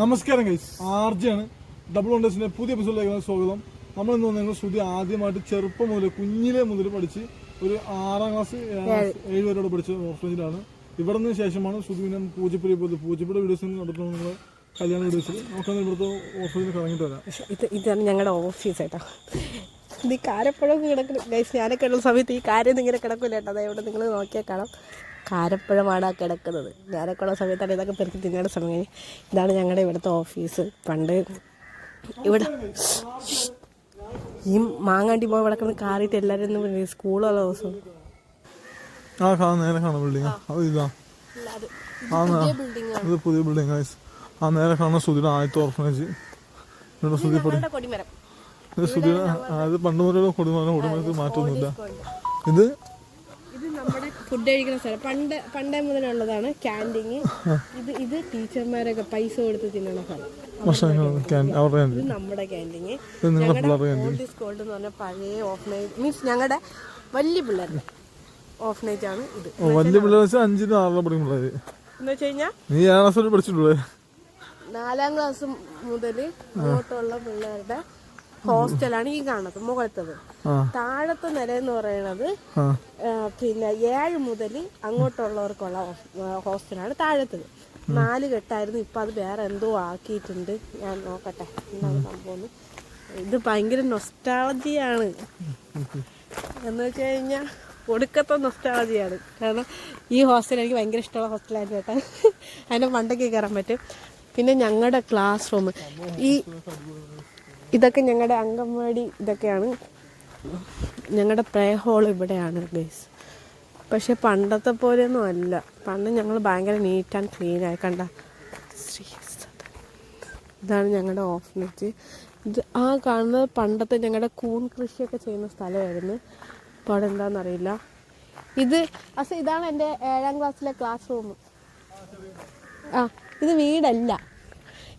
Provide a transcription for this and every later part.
നമസ്കാരം guys ആർജിയാണ് double വണ്ടേഴ്സിന്റെ പുതിയ എപ്പിസോഡിലേക്ക് സ്വാഗതം. നമ്മൾ ഇന്ന് നിങ്ങൾ ശ്രുതി ആദ്യമായിട്ട് ചെറുപ്പം മുതൽ കുഞ്ഞിലെ മുതൽ പഠിച്ച് ഒരു ആറാം ക്ലാസ് ഏഴാം വരെയോടെ പഠിച്ച ഓർഫനേജിലാണ് ഇവിടെ നിന്ന് ശേഷമാണ് ശ്രുതി പിന്നെ പൂജപ്പുരി പോയത് പൂജപ്പുരി വീഡിയോസിൽ നടത്തുന്ന നിങ്ങളെ? കല്യാണ വീഡിയോസിൽ നമുക്കൊന്ന് ഇവിടുത്തെ ഓഫീസിൽ കറങ്ങിയിട്ട് വരാം. ഇത് ഇതാണ് ഞങ്ങളുടെ ഓഫീസ് കേട്ടോ ഇത് കാരപ്പഴം കിടക്കുന്ന ഗൈസ് ഞാനൊക്കെ ഉള്ള സമയത്ത് ഈ കാര്യം ഇങ്ങനെ കിടക്കില്ല കേട്ടോ അതായത് നിങ്ങൾ നോക്കിയാൽ കാണാം. കാരപ്പഴമാണ് ആ കിടക്കുന്നത്. ഞാനൊക്കെ ഉള്ള സമയത്താണ് ഇതൊക്കെ പെറുക്കി തിന്നേണ്ട സമയം. ഇതാണ് ഞങ്ങളുടെ ഇവിടുത്തെ ഓഫീസ്. പണ്ട് ഇവിടെ ഈ മാങ്ങാണ്ടി പോയി വിളക്കുന്ന കാറിയിട്ട് എല്ലാവരും ഒന്ന് സ്കൂളുള്ള ദിവസം. ആ നേരെ കാണാം ബിൽഡിംഗ് അത് ഇതാ. ഇത് പുതിയ ബിൽഡിംഗ് ആ നേരെ കാണുന്ന ആദ്യത്തെ ഓർഫനേജ് ഇവിടെ ഇത് ആ, പണ്ട് മുതലുള്ള കൊടിമരം കൊടിമരത്തിൽ മാറ്റമൊന്നുമില്ല ഇത് ഫുഡ് കഴിക്കുന്ന സ്ഥലം. പണ്ട് പണ്ടേ മുതലുള്ളതാണ് ക്യാന്റീന് ഇത് ഇത് ടീച്ചർമാരൊക്കെ പൈസ കൊടുത്ത് തിന്നുന്ന സ്ഥലം. ഇത് നമ്മുടെ ക്യാന്റീൻ ഞങ്ങളുടെ ഓൾഡ് ഗോൾഡ് എന്ന് പറഞ്ഞ പഴയ ഓഫ്നേജ് മീൻസ് ഞങ്ങളുടെ വലിയ പിള്ളേരുടെ ഓഫ്നേജ് ആണ് ഇത്. വലിയ പിള്ളേർ അഞ്ചിന് ആറിലെ പഠിക്കും പിള്ളേര്. എന്ന് വെച്ച് കഴിഞ്ഞാൽ നീ ഏഴാം ക്ലാസ് വരെ പഠിച്ചിട്ടുള്ളേ നാലാം ക്ലാസ് മുതൽ അങ്ങോട്ടുള്ള പിള്ളേരുടെ ഹോസ്റ്റലാണ് ഈ കാണുന്നത് മുകളത്തത് താഴത്തെ നില എന്ന് പറയുന്നത് പിന്നെ ഏഴ് മുതൽ അങ്ങോട്ടുള്ളവർക്കുള്ള ഹോസ്- ഹോസ്റ്റലാണ് താഴത്തത്. നാല് കെട്ടായിരുന്നു ഇപ്പൊ അത് വേറെ എന്തോ ആക്കിയിട്ടുണ്ട്. ഞാൻ നോക്കട്ടെ എന്താണ് സംഭവം. ഇത് ഭയങ്കര നൊസ്റ്റാളജിയാണ് എന്ന് വെച്ച് കഴിഞ്ഞാൽ ഒടുക്കത്തെ നൊസ്റ്റാളജിയാണ് കാരണം ഈ ഹോസ്റ്റൽ എനിക്ക് ഭയങ്കര ഇഷ്ടമുള്ള ഹോസ്റ്റലായിരുന്നു കേട്ടോ. അതിന്റെ മണ്ടയ്ക്ക് കയറാൻ പറ്റും. പിന്നെ ഞങ്ങളുടെ ക്ലാസ് റൂം ഈ ഇതൊക്കെ ഞങ്ങളുടെ അംഗൻവാടി ഇതൊക്കെയാണ്. ഞങ്ങളുടെ പ്രേ ഹോൾ ഇവിടെയാണ് ബേസ് പക്ഷെ പണ്ടത്തെ പോലെയൊന്നും അല്ല. പണ്ട് ഞങ്ങൾ ഭയങ്കര നീറ്റ് ആൻഡ് ക്ലീൻ ആയി. കണ്ട? ഇതാണ് ഞങ്ങളുടെ ഓഫീസ് ഇത് ആ കാണുന്നത് പണ്ടത്തെ ഞങ്ങളുടെ കൂൺ കൃഷിയൊക്കെ ചെയ്യുന്ന സ്ഥലമായിരുന്നു. ഇപ്പോൾ അവിടെ എന്താണെന്നറിയില്ല ഇത് അസ ഇതാണ് എന്റെ ഏഴാം ക്ലാസ്സിലെ ക്ലാസ് റൂം ആ ഇത് വീടല്ല.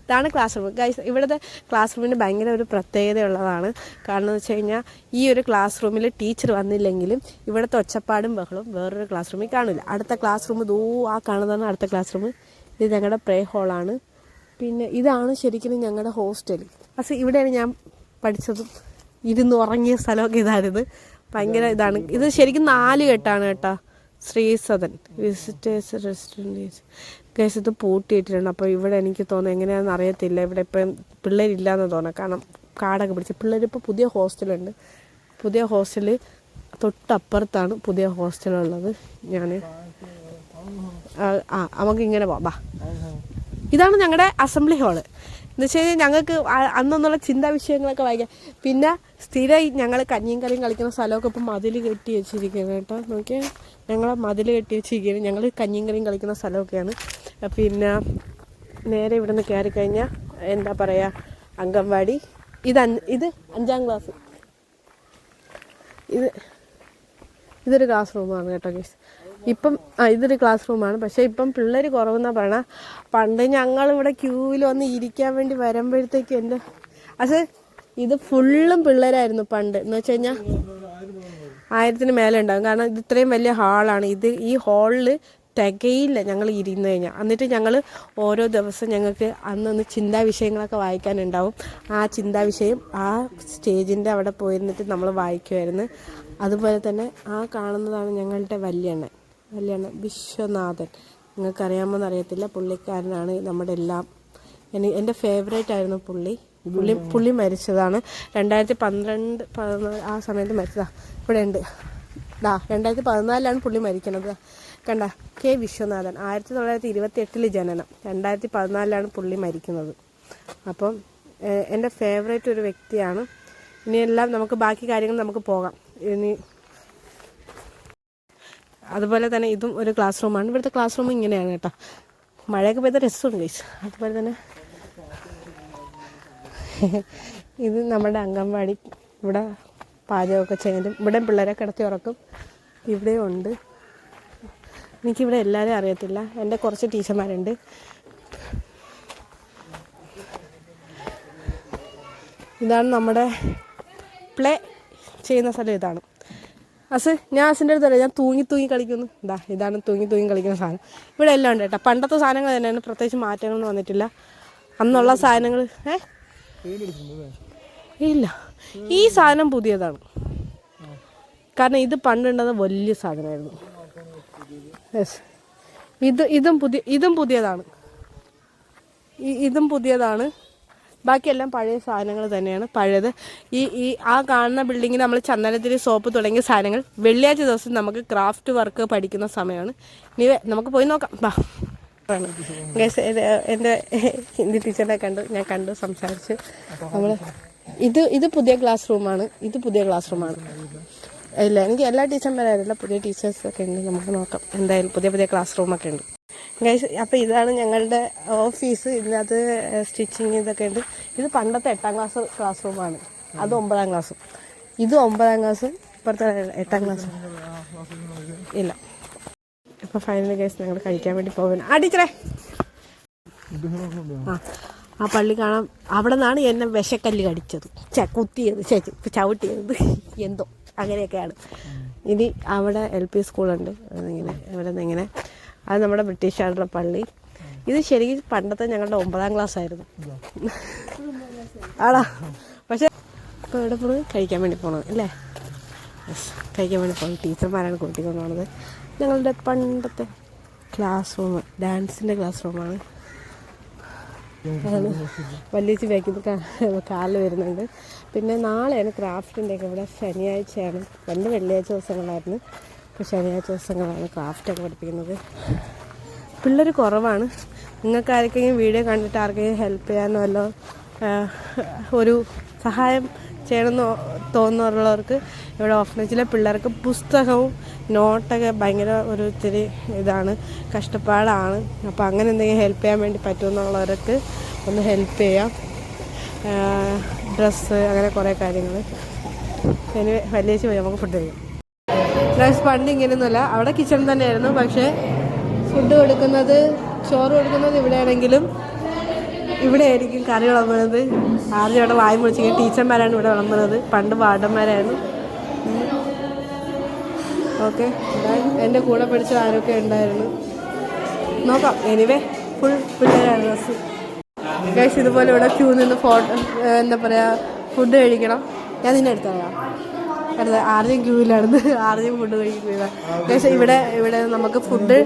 ഇതാണ് ക്ലാസ് റൂം ഗൈസ് ഇവിടുത്തെ ക്ലാസ് റൂമിന് ഭയങ്കര ഒരു പ്രത്യേകതയുള്ളതാണ്. കാരണം എന്ന് വെച്ച് കഴിഞ്ഞാൽ ഈ ഒരു ക്ലാസ് റൂമിൽ ടീച്ചർ വന്നില്ലെങ്കിലും ഇവിടുത്തെ ഒച്ചപ്പാടും ബഹളവും വേറൊരു ക്ലാസ് റൂമിൽ കാണില്ല. അടുത്ത ക്ലാസ് റൂം ദൂ ആ കാണുന്നതാണ് അടുത്ത ക്ലാസ് റൂം ഇത് ഞങ്ങളുടെ പ്രേ ഹോളാണ് പിന്നെ ഇതാണ് ശരിക്കും ഞങ്ങളുടെ ഹോസ്റ്റൽ അസ് ഇവിടെയാണ് ഞാൻ പഠിച്ചതും ഇരുന്ന് ഉറങ്ങിയ സ്ഥലമൊക്കെ ഇതായിരുന്നു ഭയങ്കര ഇതാണ്. ഇത് ശരിക്കും നാല് കെട്ടാണ് കേട്ടോ. ശ്രീസദൻ വിസിറ്റേഴ്സ് റെസ്റ്റോറന്റ് ഗൈസ് ഇത് പൂട്ടിയിട്ടിട്ടുണ്ട് അപ്പോൾ ഇവിടെ എനിക്ക് തോന്നുന്നു എങ്ങനെയാണെന്ന് അറിയത്തില്ല. ഇവിടെ ഇപ്പം പിള്ളേരില്ലാന്ന് തോന്നുന്നു. കാരണം കാടൊക്കെ പിടിച്ച് പിള്ളേരിപ്പോൾ പുതിയ ഹോസ്റ്റലുണ്ട് പുതിയ ഹോസ്റ്റൽ തൊട്ടപ്പുറത്താണ് പുതിയ ഹോസ്റ്റലുള്ളത് ഞാൻ ആ നമുക്ക് ഇങ്ങനെ പോവാം ഇതാണ് ഞങ്ങളുടെ അസംബ്ലി ഹാൾ എന്ന് വെച്ച് കഴിഞ്ഞാൽ ഞങ്ങൾക്ക് അന്നൊന്നുള്ള ചിന്താ വിഷയങ്ങളൊക്കെ വായിക്കാം പിന്നെ സ്ഥിരമായി ഞങ്ങൾ കഞ്ഞിയും കറിയും കളിക്കുന്ന സ്ഥലമൊക്കെ ഇപ്പം മതിൽ കെട്ടി വെച്ചിരിക്കുന്നത് കേട്ടോ. നോക്കിയാൽ ഞങ്ങൾ മതിൽ കെട്ടി വെച്ചിരിക്കുകയാണ്. ഞങ്ങൾ കഞ്ഞിയും കറിയും കളിക്കുന്ന സ്ഥലമൊക്കെയാണ്. പിന്നെ നേരെ ഇവിടെ നിന്ന് കയറി കഴിഞ്ഞാൽ എന്താ പറയുക അംഗൻവാടി. ഇത് ഇത് അഞ്ചാം ക്ലാസ് ഇത് ഇതൊരു ക്ലാസ് റൂമാണ് കേട്ടോ ഗേസ്. ഇപ്പം ഇതൊരു ക്ലാസ് റൂമാണ് പക്ഷേ ഇപ്പം പിള്ളേർ കുറവെന്നാ പറയണ. പണ്ട് ഞങ്ങൾ ഇവിടെ ക്യൂവിൽ വന്ന് ഇരിക്കാൻ വേണ്ടി വരുമ്പോഴത്തേക്ക് എന്റെ അത് ഇത് ഫുള്ളും പിള്ളേരായിരുന്നു പണ്ട്. എന്ന് വെച്ച് കഴിഞ്ഞാൽ ആയിരത്തിന് മേലെ ഉണ്ടാകും കാരണം ഇത് ഇത്രയും വലിയ ഹാളാണ് ഇത് ഈ ഹാളിൽ തികയില്ല ഞങ്ങൾ ഇരുന്ന് കഴിഞ്ഞാൽ എന്നിട്ട് ഞങ്ങൾ ഓരോ ദിവസം ഞങ്ങൾക്ക് അന്നൊന്ന് ചിന്താ വിഷയങ്ങളൊക്കെ വായിക്കാനുണ്ടാവും. ആ ചിന്താ വിഷയം ആ സ്റ്റേജിന്റെ അവിടെ പോയിരുന്നിട്ട് നമ്മൾ വായിക്കുമായിരുന്നു അതുപോലെ തന്നെ ആ കാണുന്നതാണ് ഞങ്ങളുടെ വല്യണ്ണൻ. വല്യണ്ണൻ വിശ്വനാഥൻ. നിങ്ങൾക്ക് അറിയാമോ അറിയത്തില്ല പുള്ളിക്കാരനാണ് നമ്മുടെ എല്ലാം. എന്റെ ഫേവറേറ്റ് ആയിരുന്നു പുള്ളി. പുള്ളി പുള്ളി മരിച്ചതാണ്. രണ്ടായിരത്തി പന്ത്രണ്ട് പതിനാല് ആ സമയത്ത് മരിച്ചതാ. ഇവിടെ ഉണ്ട് ദാ രണ്ടായിരത്തി പതിനാലിലാണ് പുള്ളി മരിക്കണത് കണ്ട കെ വിശ്വനാഥൻ ആയിരത്തി തൊള്ളായിരത്തി ഇരുപത്തി എട്ടിൽ ജനനം. രണ്ടായിരത്തി പതിനാലിലാണ് പുള്ളി മരിക്കുന്നത്. അപ്പം എന്റെ ഫേവറേറ്റ് ഒരു വ്യക്തിയാണ്. ഇനിയെല്ലാം നമുക്ക് ബാക്കി കാര്യങ്ങൾ നമുക്ക് പോകാം. ഇനി അതുപോലെ തന്നെ ഇതും ഒരു ക്ലാസ് റൂമാണ് ഇവിടുത്തെ ക്ലാസ് റൂം ഇങ്ങനെയാണ് കേട്ടോ. മഴയൊക്കെ പെയ്ത രസമുണ്ട് ഗൈസ് അതുപോലെ തന്നെ ഇത് നമ്മുടെ അംഗൻവാടി ഇവിടെ പാചകമൊക്കെ ചെയ്യാനും ഇവിടെ പിള്ളേരെ കിടത്തി ഉറക്കും. ഇവിടെയും ഉണ്ട്. എനിക്കിവിടെ എല്ലാവരും അറിയത്തില്ല. എന്റെ കുറച്ച് ടീച്ചർമാരുണ്ട്. ഇതാണ് നമ്മുടെ പ്ലേ ചെയ്യുന്ന സ്ഥലം ഇതാണ്. അസ് ഞാൻ അസിന്റെ അടുത്ത് പറയാം ഞാൻ തൂങ്ങി തൂങ്ങി കളിക്കുന്നു. ഇതാ ഇതാണ് തൂങ്ങി തൂങ്ങി കളിക്കുന്ന സാധനം. ഇവിടെ എല്ലാം ഉണ്ട് കേട്ടോ. പണ്ടത്തെ സാധനങ്ങൾ തന്നെയാണ് പ്രത്യേകിച്ച് മാറ്റങ്ങളൊന്നും വന്നിട്ടില്ല. അന്നുള്ള സാധനങ്ങൾ ഏ? ഇല്ല. ഈ സാധനം പുതിയതാണ്. കാരണം ഇത് പണ്ടുണ്ടത് വലിയ സാധനമായിരുന്നു. യെസ്. ഇത് ഇതും പുതിയ ഇതും പുതിയതാണ്. ഇതും പുതിയതാണ്. ബാക്കിയെല്ലാം പഴയ സാധനങ്ങൾ തന്നെയാണ്. പഴയത്. ഈ ഈ ആ കാണുന്ന ബിൽഡിങ്ങിൽ നമ്മൾ ചന്ദനത്തിരി സോപ്പ് തുടങ്ങിയ സാധനങ്ങൾ വെള്ളിയാഴ്ച ദിവസം നമുക്ക് ക്രാഫ്റ്റ് വർക്ക് പഠിക്കുന്ന സമയമാണ്. ഇനി നമുക്ക് പോയി നോക്കാം. ബാ. എന്റെ എന്റെ ഹിന്ദി ടീച്ചറിനെ കണ്ടു ഞാൻ കണ്ടു സംസാരിച്ചു. നമ്മൾ ഇത് ഇത് പുതിയ ക്ലാസ് റൂമാണ് ഇത് പുതിയ ക്ലാസ് റൂമാണ് ഇല്ല എനിക്ക് എല്ലാ ടീച്ചർമാരായിരുന്നില്ല പുതിയ ടീച്ചേഴ്സൊക്കെ ഉണ്ട്. നമുക്ക് നോക്കാം. എന്തായാലും പുതിയ പുതിയ ക്ലാസ് റൂമൊക്കെ ഉണ്ട്. ഗൈസ് അപ്പോൾ ഇതാണ് ഞങ്ങളുടെ ഓഫീസ് ഇതിനകത്ത് സ്റ്റിച്ചിങ് ഇതൊക്കെ ഉണ്ട്. ഇത് പണ്ടത്തെ എട്ടാം ക്ലാസ് ക്ലാസ് റൂമാണ് അത് ഒമ്പതാം ക്ലാസ്സും ഇത് ഒമ്പതാം ക്ലാസ്സും ഇപ്പുറത്തെ എട്ടാം ക്ലാസ്സും ഇല്ല. ഇപ്പോൾ ഫൈനലി ഗൈസ് ഞങ്ങൾ കഴിക്കാൻ വേണ്ടി പോകുന്നു ആ ടീച്ചറേ. ആ പള്ളി കാണാം അവിടെ നിന്നാണ് എന്നെ വിശക്കല്ല് കടിച്ചത്. ച കുത്തിയത് ചവിട്ടിയത്. എന്തോ അങ്ങനെയൊക്കെയാണ്. ഇനി അവിടെ എൽ പി സ്കൂളുണ്ട് ഇങ്ങനെ ഇവിടെ നിന്ന് ഇങ്ങനെ അത് നമ്മുടെ ബ്രിട്ടീഷുകാരുടെ പള്ളി. ഇത് ശരിക്കും പണ്ടത്തെ ഞങ്ങളുടെ ഒമ്പതാം ക്ലാസ് ആയിരുന്നു ആടാ. പക്ഷെ ഇപ്പോൾ ഇവിടെ പോണത്? കഴിക്കാൻ വേണ്ടി പോണത് അല്ലേ? കഴിക്കാൻ വേണ്ടി പോകുന്നത് ടീച്ചർമാരാണ് കൂട്ടിക്കൊണ്ട് പോണത് ഞങ്ങളുടെ പണ്ടത്തെ ക്ലാസ് റൂം ഡാൻസിന്റെ ക്ലാസ് റൂമാണ് അതാണ് വലിയ ബാക്കിൽ കാലിൽ വരുന്നുണ്ട്. പിന്നെ നാളെയാണ് ക്രാഫ്റ്റിന്റെ ഒക്കെ ഇവിടെ ശനിയാഴ്ചയാണ്. രണ്ട് വെള്ളിയാഴ്ച ദിവസങ്ങളായിരുന്നു. ഇപ്പോൾ ശനിയാഴ്ച ദിവസങ്ങളാണ് ക്രാഫ്റ്റൊക്കെ പഠിപ്പിക്കുന്നത്. പിള്ളേർ കുറവാണ്. നിങ്ങൾക്ക് ആർക്കെങ്കിലും വീഡിയോ കണ്ടിട്ട് ആർക്കെങ്കിലും ഹെൽപ്പ് ചെയ്യാനോ അല്ലോ ഒരു സഹായം ചെയ്യണമെന്ന് തോന്നുന്നവരുള്ളവർക്ക് ഇവിടെ ഓഫനേജിലെ പിള്ളേർക്ക് പുസ്തകവും നോട്ടൊക്കെ ഭയങ്കര ഒരു ഇത്തിരി ഇതാണ് കഷ്ടപ്പാടാണ്. അപ്പോൾ അങ്ങനെ എന്തെങ്കിലും ഹെൽപ്പ് ചെയ്യാൻ വേണ്ടി പറ്റുമെന്നുള്ളവർക്ക് ഒന്ന് ഹെൽപ്പ് ചെയ്യാം. ഡ്രസ്സ് അങ്ങനെ കുറേ കാര്യങ്ങൾ ഇനി വലിയ നമുക്ക് ഫുഡ് കഴിക്കാം. ഗൈസ് പണ്ട് ഇങ്ങനെയൊന്നുമല്ല. അവിടെ കിച്ചൺ തന്നെയായിരുന്നു. പക്ഷേ ഫുഡ് കൊടുക്കുന്നത് ചോറ് കൊടുക്കുന്നത് ഇവിടെയാണെങ്കിലും ഇവിടെ ആയിരിക്കും കറി വിളമ്പുന്നത്. ആദ്യം ഇവിടെ വായി മുടിച്ചെങ്കിൽ ടീച്ചർമാരാണ് ഇവിടെ വിളമ്പുന്നത്. പണ്ട് വാർഡന്മാരായിരുന്നു. ഓക്കെ. എന്റെ കൂടെ പഠിച്ച ആരൊക്കെ ഉണ്ടായിരുന്നു? നോക്കാം. എനിവേ ഫുൾ പിള്ളേരാണ് ഡ്രസ്സ് ഗൈസ് ഇതുപോലെ ഇവിടെ ക്യൂ നിന്ന് ഫോട്ടോ എന്താ പറയുക ഫുഡ് കഴിക്കണം. ഞാൻ നിന്നെ അടുത്ത ആദ്യം ക്യൂവിലാണ് ആദ്യം ഫുഡ് കഴിക്കുന്നത് പക്ഷേ ഇവിടെ ഇവിടെ നമുക്ക് ഫുഡ്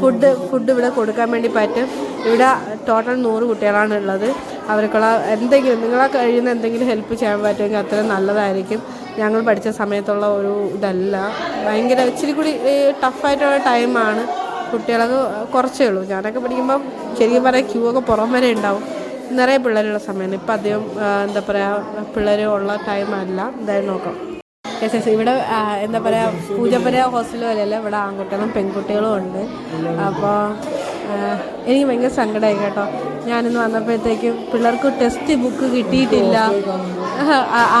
ഫുഡ് ഫുഡ് ഇവിടെ കൊടുക്കാൻ വേണ്ടി പറ്റും. ഇവിടെ ടോട്ടൽ നൂറ് കുട്ടികളാണ് ഉള്ളത്. അവർക്കുള്ള എന്തെങ്കിലും നിങ്ങളെ കഴിയുന്ന എന്തെങ്കിലും ഹെൽപ്പ് ചെയ്യാൻ പറ്റുമെങ്കിൽ അത്രയും നല്ലതായിരിക്കും. ഞങ്ങൾ പഠിച്ച സമയത്തുള്ള ഒരു ഇതല്ല. ഭയങ്കര ഇച്ചിരി കൂടി ടഫായിട്ടുള്ള ടൈമാണ് കുട്ടികളൊക്കെ കുറച്ചേ ഉള്ളൂ. ഞാനൊക്കെ പഠിക്കുമ്പോൾ ശരിക്കും പറയാം ക്യൂ ഒക്കെ പുറം വരെ ഉണ്ടാവും. നിറയെ പിള്ളേരുള്ള സമയമാണ്. ഇപ്പം അധികം എന്താ പറയുക പിള്ളേർ ഉള്ള ടൈമല്ല എന്തായാലും നോക്കാം. എസ് എസ് ഇവിടെ എന്താ പറയുക പൂജപ്പുര ഹോസ്റ്റൽ പോലെയല്ല ഇവിടെ ആൺകുട്ടികളും പെൺകുട്ടികളും ഉണ്ട്. അപ്പോൾ എനിക്ക് ഭയങ്കര സങ്കടമായി കേട്ടോ. ഞാനിന്ന് വന്നപ്പോഴത്തേക്കും പിള്ളേർക്ക് ടെസ്റ്റ് ബുക്ക് കിട്ടിയിട്ടില്ല.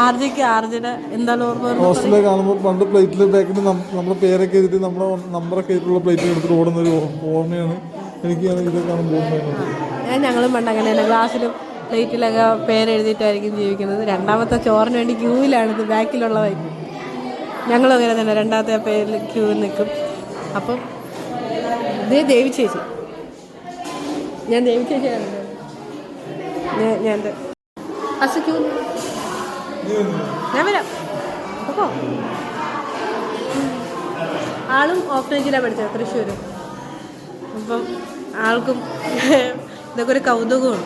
ആർജിക്ക് ആർജിയുടെ എന്താണ് ഓർമ്മ? ഹോസ്റ്റലിൽ കാണുമ്പോൾ പണ്ട് പ്ലേറ്റിൽ ബാക്കിൽ നമ്മുടെ പേരൊക്കെ എഴുതി നമ്മുടെ നമ്പറൊക്കെ എഴുതിയിട്ടുള്ള പ്ലേറ്റിൽ എടുത്തിട്ട് ഓടുന്ന ഒരു ഓർമ്മയാണ് എനിക്ക് ഇതൊക്കെ കാണുമ്പോൾ ഞാൻ ഞങ്ങളും പണ്ട് അങ്ങനെ തന്നെ ക്ലാസ്സിലും പ്ലേറ്റിലൊക്കെ പേരെഴുതിയിട്ടായിരിക്കും ജീവിക്കുന്നത്. രണ്ടാമത്തെ ചോറിന് വേണ്ടി ക്യൂവിലാണ് ഇത് ബാക്കിലുള്ളതായി ഞങ്ങളും അങ്ങനെ തന്നെ രണ്ടാമത്തെ പേരിൽ ക്യൂ നിൽക്കും. അപ്പം ഇത് ദേവി ചേച്ചി. ഞാൻ ദേവി ചേച്ചിയാണ്. ഞാൻ ഞാൻ അസ് ക്യൂ. ഞാൻ വരാം. അപ്പോ. ആളും ഓഫ്നേജിലാണ് പഠിച്ചത് തൃശ്ശൂർ അപ്പം ആൾക്കും ഇതൊക്കെ ഒരു കൗതുകമാണ്.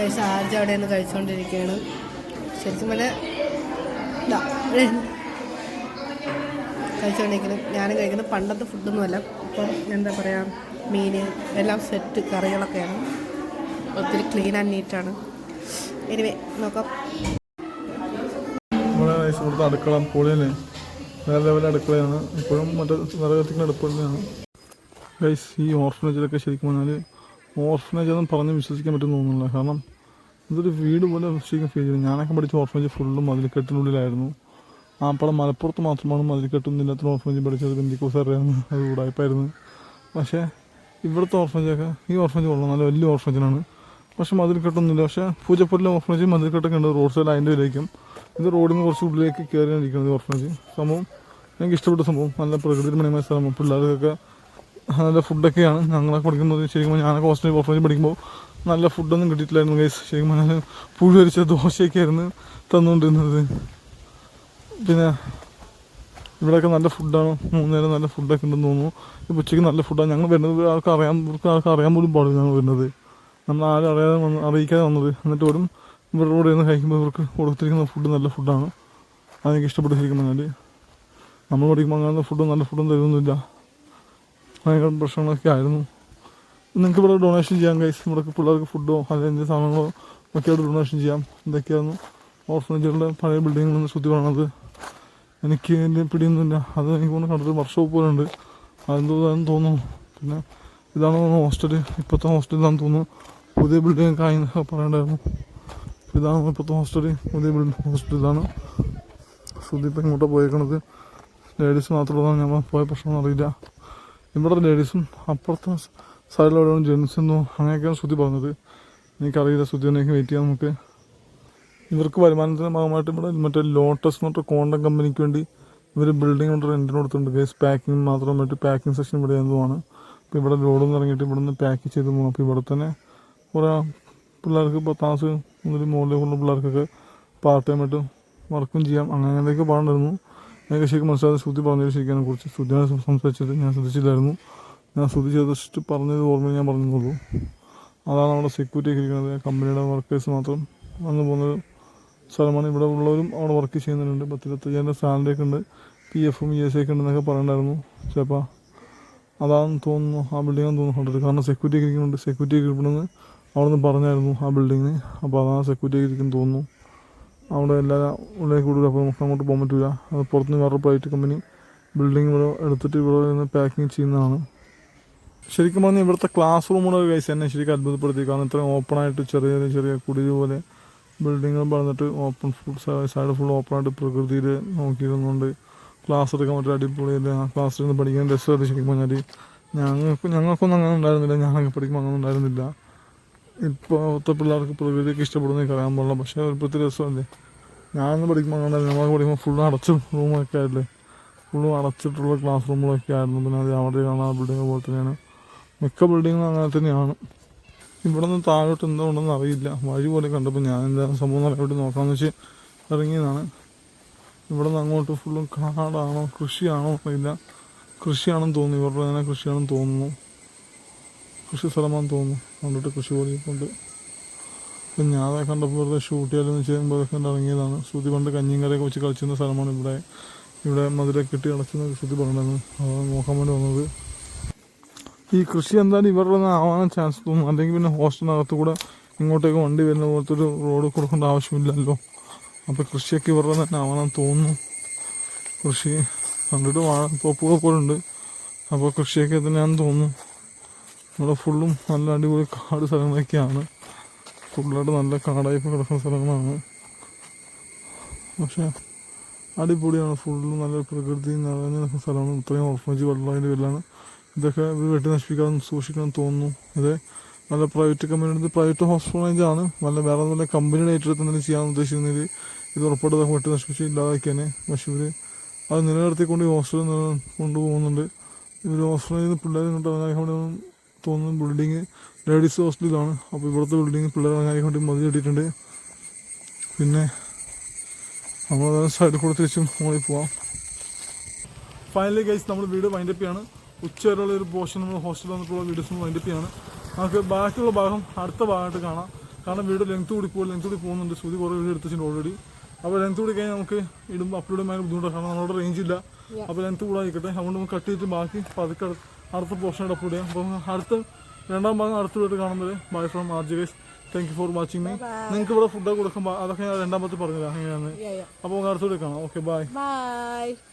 ആർജ് അവിടെ നിന്ന് കഴിച്ചുകൊണ്ടിരിക്കുകയാണ് ശരിക്കും പറഞ്ഞ കഴിച്ചുകൊണ്ടിരിക്കുന്നത് ഞാനും കഴിക്കുന്നത് പണ്ടത്തെ ഫുഡൊന്നുമല്ല. ഇപ്പം എന്താ പറയുക മീൻ എല്ലാം സെറ്റ് കറികളൊക്കെയാണ്. ഒത്തിരി ക്ലീൻ ആൻഡ് നീറ്റാണ് എനിവേ നോക്കാം. വേറെ ലെവൽ അടുക്കളയാണ്. ഇപ്പോഴും മറ്റേ വിറകത്തിക്കുന്ന അടുപ്പ് തന്നെയാണ്. ഗൈസ് ഈ ഓർഫനേജിലൊക്കെ ശരിക്കും പറഞ്ഞാൽ ഓർഫനേജ് ഒന്നും പറഞ്ഞ് വിശ്വസിക്കാൻ പറ്റുമെന്ന് തോന്നുന്നില്ല. കാരണം ഇതൊരു വീട് പോലെ ശരിക്കും ഫീൽ ചെയ്തു. ഞാനൊക്കെ പഠിച്ച ഓർഫനേജ് ഫുള്ളും മതിൽക്കെട്ടിനുള്ളിലായിരുന്നു. ആ പടം മലപ്പുറത്ത് മാത്രമാണ് മതിൽക്കെട്ടൊന്നും ഓർഫനേജ് പഠിച്ചത് ബന്ധിക്കോസറിയായിരുന്നു അത് ഉടായ്പായിരുന്നു പക്ഷേ ഇവിടുത്തെ ഓർഫനേജൊക്കെ ഈ ഓർഫനേജ് കൊള്ളാം. നല്ല വലിയ ഓർഫനേജിനാണ് പക്ഷെ മതിൽക്കെട്ടൊന്നുമില്ല. പക്ഷേ പൂജപ്പുരിലെ ഓർഫനേജ് മതിൽക്കെട്ടൊക്കെ ഉണ്ട്. റോഡ് സൈഡ് അതിന്റെ ഇതിലേക്കും ഇത് റോഡിൽ നിന്ന് കുറച്ച് ഉള്ളിലേക്ക് കയറിയാണിരിക്കുന്നത് ഓർഫനേജ് സംഭവം എനിക്ക് ഇഷ്ടപ്പെട്ട സംഭവം. നല്ല പ്രകൃതി മണിമായ സ്ഥലം. പിള്ളേർക്കൊക്കെ നല്ല ഫുഡൊക്കെയാണ് ഞങ്ങളൊക്കെ പഠിക്കുന്നത് ശരിക്കും ഞാനൊക്കെ ഹോസ്റ്റലിൽ ഓർഫനേജ് പഠിക്കുമ്പോൾ നല്ല ഫുഡൊന്നും കിട്ടിയിട്ടില്ലായിരുന്നു ഗൈസ് ശരിക്കും പറഞ്ഞാൽ പുഴു വരിച്ച ദോശയൊക്കെയായിരുന്നു തന്നുകൊണ്ടിരുന്നത്. പിന്നെ ഇവിടെയൊക്കെ നല്ല ഫുഡാണ് മൂന്ന് നേരം നല്ല ഫുഡൊക്കെ ഉണ്ടെന്ന് തോന്നുന്നു. ഇപ്പോൾ ഉച്ചയ്ക്ക് നല്ല ഫുഡാണ് ഞങ്ങൾ വരുന്നത് ആൾക്ക് അറിയാൻ ആൾക്ക് അറിയാൻ പോലും പാടില്ല ഞങ്ങൾ വരുന്നത്. നമ്മൾ ആരും അറിയാതെ വന്ന് അറിയിക്കാതെ വന്നത്. എന്നിട്ട് പോലും ഇവരുടെ കൂടെ ഇരുന്ന് കഴിക്കുമ്പോൾ ഇവർക്ക് കൊടുത്തിരിക്കുന്ന ഫുഡ് നല്ല ഫുഡാണ് അതെനിക്ക് ഇഷ്ടപ്പെട്ട് ശരിക്കും പറഞ്ഞാൽ നമ്മൾ പഠിക്കുമ്പോൾ അങ്ങനത്തെ ഫുഡും നല്ല ഫുഡും തരുന്നില്ല. ഭയങ്കര പ്രശ്നങ്ങളൊക്കെ ആയിരുന്നു. നിങ്ങൾക്ക് ഇവിടെ ഡൊണേഷൻ ചെയ്യാം ഗൈസ് ഇവിടെ പിള്ളേർക്ക് ഫുഡോ അല്ലെങ്കിൽ എന്തെങ്കിലും സാധനങ്ങളോ ഒക്കെ അവിടെ ഡൊണേഷൻ ചെയ്യാം. ഇതൊക്കെയായിരുന്നു ഓർഫനേജുകളുടെ പഴയ ബിൽഡിങ്ങിൽ നിന്ന് ശുദ്ധി വേണത് എനിക്ക് എന്റെ പിടിയൊന്നുമില്ല. അത് എനിക്ക് തോന്നുന്നു കണ്ടിട്ട് വർഷോപ്പ് പോലെ ഉണ്ട്. അതെന്തോ തോന്നുന്നു. പിന്നെ ഇതാണ് ഹോസ്റ്റൽ ഇപ്പോഴത്തെ ഹോസ്റ്റൽ ഇതാണെന്ന് തോന്നുന്നു. പുതിയ ആയി എന്നൊക്കെ പറയണ്ടായിരുന്നു. ഇതാണ് ഇപ്പോഴത്തെ ഹോസ്റ്റൽ പുതിയ ബിൽഡിംഗ് ഹോസ്റ്റൽ ഇതാണ്. ശ്രുതി ഇപ്പം ഇങ്ങോട്ട് പോയേക്കണത്. ലേഡീസ് മാത്രമുള്ളതാണ്. ഞാൻ പോയ പ്രശ്നമൊന്നും അറിയില്ല. ഇവിടെ ലേഡീസും അപ്പുറത്തെ സൈഡിലോടെയാണ് ജെൻസെന്നോ അങ്ങനെയൊക്കെയാണ് ശ്രുതി പറഞ്ഞത്. എനിക്കറിയില്ല ശ്രുതി എന്നൊക്കെ വെയിറ്റ് ചെയ്യാം നമുക്ക് ഇവർക്ക് വരുമാനത്തിന്റെ ഭാഗമായിട്ട് ഇവിടെ മറ്റേ ലോട്ടസ് എന്ന് പറഞ്ഞ കോണ്ടം കമ്പനിക്ക് വേണ്ടി ഇവർ ബിൽഡിംഗ് കൊണ്ട് റെന്റിന് കൊടുത്തിട്ടുണ്ട്. ഗേസ് പാക്കിംഗ് മാത്രം മറ്റ് പാക്കിംഗ് സെക്ഷൻ ഇവിടെ ചെയ്യുന്നതുമാണ് അപ്പോൾ ഇവിടെ ലോഡൊന്നും ഇറങ്ങിയിട്ട് ഇവിടെ നിന്ന് പാക്ക് ചെയ്ത് പോകും അപ്പോൾ ഇവിടെ തന്നെ കുറേ പിള്ളേർക്ക് പത്താം ക്ലാസ് മുതൽ മുകളിലേക്കുള്ള പിള്ളേർക്കൊക്കെ പാർട്ട് ടൈം ആയിട്ട് വർക്കും ചെയ്യാം. അങ്ങനെ അങ്ങനെയൊക്കെ പറഞ്ഞിരുന്നു. എനിക്ക് ശരിക്കും മനസ്സിലായത് ശ്രുതി പറഞ്ഞു ശരിക്കും കുറിച്ച്. ശ്രുതിയാണ് സംസാരിച്ചത്. ഞാൻ ശ്രദ്ധിച്ചില്ലായിരുന്നു. ഞാൻ ശ്രുതി ചെയ്തിട്ട് പറഞ്ഞത് ഓർമ്മ ഞാൻ പറഞ്ഞതുള്ളൂ അതാണ് അവിടെ സെക്യൂരിറ്റി ഇരിക്കുന്നത്. കമ്പനിയുടെ വർക്കേഴ്സ് മാത്രം വന്നു പോകുന്നൊരു സ്ഥലമാണ്. ഇവിടെ ഉള്ളവരും അവിടെ വർക്ക് ചെയ്യുന്നുണ്ട്. പത്തിരുപത്തയ്യായിരം സാലറി ഒക്കെ ഉണ്ട്. പി എഫും ഇ എസ് ഒക്കെ ഉണ്ടെന്നൊക്കെ പറയണ്ടായിരുന്നു ചിലപ്പോൾ അതാണെന്ന് തോന്നുന്നു. ആ ബിൽഡിങ്ങാന്ന് തോന്നുന്നു. കണ്ടത് കാരണം സെക്യൂരിറ്റി ഇരിക്കുന്നുണ്ട്. സെക്യൂരിറ്റി ഇരിക്കണമെന്ന് അവിടെ നിന്ന് പറഞ്ഞായിരുന്നു ആ ബിൽഡിങ്ങിന് അപ്പോൾ അതാണ് സെക്യൂരിറ്റി ഇരിക്കുന്നു തോന്നുന്നു. അവിടെ എല്ലാ ഉള്ളിലേക്ക് കൂടുതൽ അപ്പോൾ നമുക്ക് അങ്ങോട്ട് പോകാൻ പറ്റില്ല പുറത്തുനിന്ന് വേറെ പ്രൈവറ്റ് കമ്പനി ബിൽഡിംഗ് ഇവിടെ എടുത്തിട്ട് ഇവിടെ നിന്ന് പാക്കിങ് ചെയ്യുന്നതാണ്. ശരിക്കും പറഞ്ഞാൽ ഇവിടുത്തെ ക്ലാസ് റൂമുകളൊക്കെ കഴിച്ച് എന്നെ ശരിക്കും അത്ഭുതപ്പെടുത്തി. കാരണം ഇത്രയും ഓപ്പണായിട്ട് ചെറിയ ചെറിയ ചെറിയ കുടിൽ പോലെ ബിൽഡിങ്ങുകൾ പറഞ്ഞിട്ട് open full side full open ഓപ്പണായിട്ട് പ്രകൃതിയിൽ നോക്കിയിരുന്നുകൊണ്ട് ക്ലാസ് എടുക്കാൻ പറ്റും അടിപൊളിയല്ല. ആ ക്ലാസ്സിൽ നിന്ന് പഠിക്കാൻ രസമായിട്ട് ശരിക്കും പറഞ്ഞാൽ ഞങ്ങൾക്ക് ഞങ്ങൾക്കൊന്നും അങ്ങനെ ഉണ്ടായിരുന്നില്ല. ഞാനൊക്കെ പഠിക്കുമ്പോൾ അങ്ങനെ ഉണ്ടായിരുന്നില്ല. ഇപ്പോഴത്തെ പിള്ളേർക്ക് പ്രകൃതിയൊക്കെ ഇഷ്ടപ്പെടുന്നതൊക്കെ അറിയാൻ പാടില്ല. പക്ഷേ ഒരു രസമല്ലേ? ഞാനൊന്നും പഠിക്കുമ്പോൾ അങ്ങനെ നമ്മളൊക്കെ പഠിക്കുമ്പോൾ ഫുൾ അടച്ച റൂമൊക്കെ ആയില്ലേ? ഫുള്ളും അടച്ചിട്ടുള്ള ക്ലാസ് റൂമുകളൊക്കെ ആയിരുന്നു. പിന്നെ അത് അവിടെ കാണാൻ ബിൽഡിങ് പോലെ തന്നെയാണ്. മിക്ക ബിൽഡിങ്ങും അങ്ങനെ തന്നെയാണ്. ഇവിടെ നിന്ന് താഴോട്ട് എന്തോ ഉണ്ടെന്ന് അറിയില്ല. വഴി പോലെ കണ്ടപ്പോൾ ഞാൻ എന്താ സംഭവം അറിയാൻ നോക്കാമെന്ന് വെച്ച് ഇറങ്ങിയതാണ്. ഇവിടെ നിന്ന് അങ്ങോട്ട് ഫുള്ളും കാടാണോ കൃഷിയാണോ അറിയില്ല. കൃഷിയാണെന്ന് തോന്നി ഇവരുടെ തന്നെ കൃഷിയാണെന്ന് തോന്നുന്നു. കൃഷി സ്ഥലമാണെന്ന് തോന്നുന്നു. കണ്ടിട്ട് കൃഷി പോലെ ഇപ്പം ഞാൻ അതെ കണ്ടപ്പോൾ വെറുതെ ഷൂട്ട് ചെയ്യാമെന്ന് ചെയ്യുമ്പോൾ കണ്ട് ഇറങ്ങിയതാണ്. ശ്രുതി പണ്ട് കഞ്ഞിയും കറിയൊക്കെ വെച്ച് കളിച്ചിരുന്ന സ്ഥലമാണ് ഇവിടെ. ഇവിടെ മധുര കെട്ടി അടച്ചെന്ന് ശ്രുതി പറഞ്ഞിരുന്നു അത് നോക്കാൻ വേണ്ടി വന്നത്. ഈ കൃഷി എന്തായാലും ഇവരുടെ ആവാൻ ചാൻസ് തോന്നും അല്ലെങ്കിൽ പിന്നെ ഹോസ്റ്റലിനകത്ത് കൂടെ ഇങ്ങോട്ടേക്ക് വണ്ടി വരുന്ന പോലത്തെ ഒരു റോഡ് കൊടുക്കേണ്ട ആവശ്യമില്ലല്ലോ. അപ്പോൾ കൃഷിയൊക്കെ ഇവരുടെ തന്നെ ആവാൻ തോന്നുന്നു. കൃഷി കണ്ടിട്ട് വാഴ തോപ്പുകൾ പോലെ ഉണ്ട് അപ്പോൾ കൃഷിയൊക്കെ തന്നെയാണെന്ന് തോന്നുന്നു. ഇവിടെ ഫുള്ളും നല്ല അടിപൊളി കാട് സ്ഥലങ്ങളൊക്കെയാണ്. ഫുള്ളായിട്ട് നല്ല കാടായി കിടക്കുന്ന സ്ഥലങ്ങളാണ്. പക്ഷേ അടിപൊളിയാണ്. ഫുള്ളും നല്ല പ്രകൃതി നിറഞ്ഞ സ്ഥലമാണ്. ഇത്രയും ഓർഫനേജ് വെള്ളം അതിന്റെ പേരിലാണ്. ഇതൊക്കെ ഇത് വെട്ടി നശിപ്പിക്കാൻ സൂക്ഷിക്കണം തോന്നുന്നു. ഇത് നല്ല പ്രൈവറ്റ് കമ്പനി പ്രൈവറ്റ് ഹോസ്പിറ്റൽ ആണ് നല്ല വേറെ നല്ല കമ്പനിയുടെ ഏറ്റെടുത്ത് തന്നെ ചെയ്യാൻ ഉദ്ദേശിക്കുന്നത് ഇത് ഉറപ്പായിട്ട് ഇതൊക്കെ വെട്ടി നശിപ്പിച്ച് ഇല്ലാതാക്കിയാണ് പക്ഷേ ഇവർ അത് നിലനിർത്തിക്കൊണ്ട് ഈ ഹോസ്റ്റലിൽ കൊണ്ടുപോകുന്നുണ്ട്. ഇവർ ഹോസ്റ്റലിൽ നിന്ന് പിള്ളേർ ഇങ്ങോട്ട് തോന്നുന്നു. ബിൽഡിങ് ലേഡീസ് ഹോസ്റ്റലിലാണ് അപ്പോൾ ഇവിടുത്തെ ബിൽഡിങ് പിള്ളേർ ഇറങ്ങാനായിക്കൊണ്ട് മതി കെട്ടിയിട്ടുണ്ട്. പിന്നെ നമ്മൾ സൈഡിൽ കൂടെ തിരിച്ചും മുകളിൽ പോവാം. ഫൈനലി ഗൈസ് നമ്മൾ വീട് വൈൻഡപ്പ് ചെയ്യാണ്. ഉച്ച വരെയുള്ള ഒരു പോർഷൻ നമ്മൾ ഹോസ്റ്റലിൽ വന്നിട്ടുള്ള വീഡിയോസ് വൈൻഡപ്പ് ചെയ്യാണ് നമുക്ക് ബാക്കിയുള്ള ഭാഗം അടുത്ത ഭാഗമായിട്ട് കാണാം. കാരണം വീട് ലെങ്ത് കൂടി പോകും ലെങ്ത് കൂടി പോകുന്നുണ്ട്. ശ്രുതി കുറേ വീഡിയോ എടുത്തിട്ടുണ്ട് ഓൾറെഡി അപ്പോൾ ലെങ്ത് കൂടി കഴിഞ്ഞാൽ നമുക്ക് ഇടുമ്പോൾ അപ്ലോഡ് ചെയ്യാൻ ബുദ്ധിമുട്ടാണ്. കാരണം നമ്മുടെ റേഞ്ച് ഇല്ല. അപ്പോൾ ലെങ്ത് കൂടെ ആയിക്കട്ടെ അതുകൊണ്ട് നമുക്ക് കട്ട് ചെയ്തിട്ട് ബാക്കി പതുക്കെ അടുത്ത- പോർഷനായിട്ട് അപ്ലോഡ് ചെയ്യാം. അപ്പോൾ അടുത്ത രണ്ടാം ഭാഗം അടുത്ത വീട്ടിൽ കാണുന്നത് bye from R G guys thank you for watching me നിങ്ങൾക്ക് ഇവിടെ ഫുഡ് കൊടുക്കുമ്പോൾ അതൊക്കെ ഞാൻ രണ്ടാമത്തെ പറഞ്ഞില്ല അങ്ങനെയാണ്. അപ്പോൾ അടുത്ത വീട്ടിൽ കാണാം. Okay bye Bye.